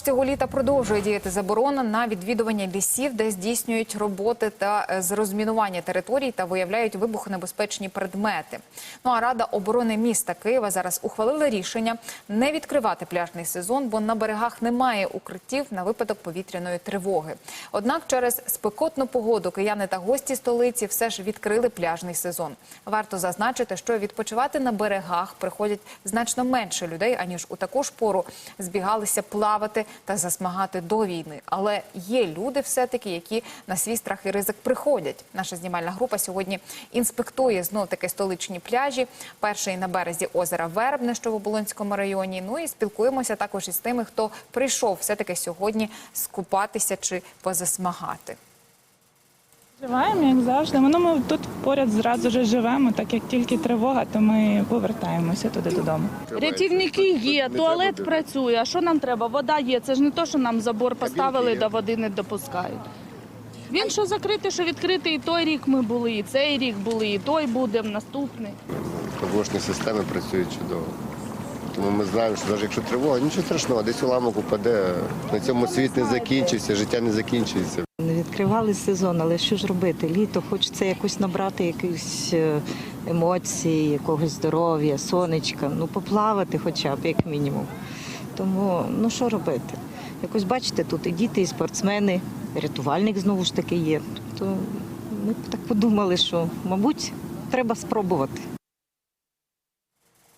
Цього літа продовжує діяти заборона на відвідування лісів, де здійснюють роботи та е, з розмінування територій та виявляють вибухонебезпечні предмети. Ну а Рада оборони міста Києва зараз ухвалила рішення не відкривати пляжний сезон, бо на берегах немає укриттів на випадок повітряної тривоги. Однак через спекотну погоду кияни та гості столиці все ж відкрили пляжний сезон. Варто зазначити, що відпочивати на берегах приходять значно менше людей, аніж у таку ж пору збігалися плавати та засмагати до війни. Але є люди, все-таки, які на свій страх і ризик приходять. Наша знімальна група сьогодні інспектує знов таки столичні пляжі. Перший на березі озера Вербне, що в Оболонському районі. Ну і спілкуємося також із тими, хто прийшов все-таки сьогодні скупатися чи позасмагати. Живаємо, як завжди. Ну, ми тут поряд зразу вже живемо, так як тільки тривога, то ми повертаємося туди додому. Рятівники є, туалет працює. А що нам треба? Вода є. Це ж не то, що нам забор поставили, до води не допускають. Він що закритий, що відкритий, і той рік ми були, і цей рік були, і той буде, наступний. Поблочні системи працюють чудово. Тому ми знаємо, що навіть якщо тривога, нічого страшного, десь уламок упаде. На цьому світ не закінчився, життя не закінчується. Відкривали сезон, але що ж робити? Літо хочеться якось набрати якихось е, емоцій, якогось здоров'я, сонечка, ну поплавати хоча б як мінімум. Тому ну що робити? Якось бачите, тут і діти, і спортсмени, рятувальник знову ж таки є. То ми так подумали, що мабуть треба спробувати.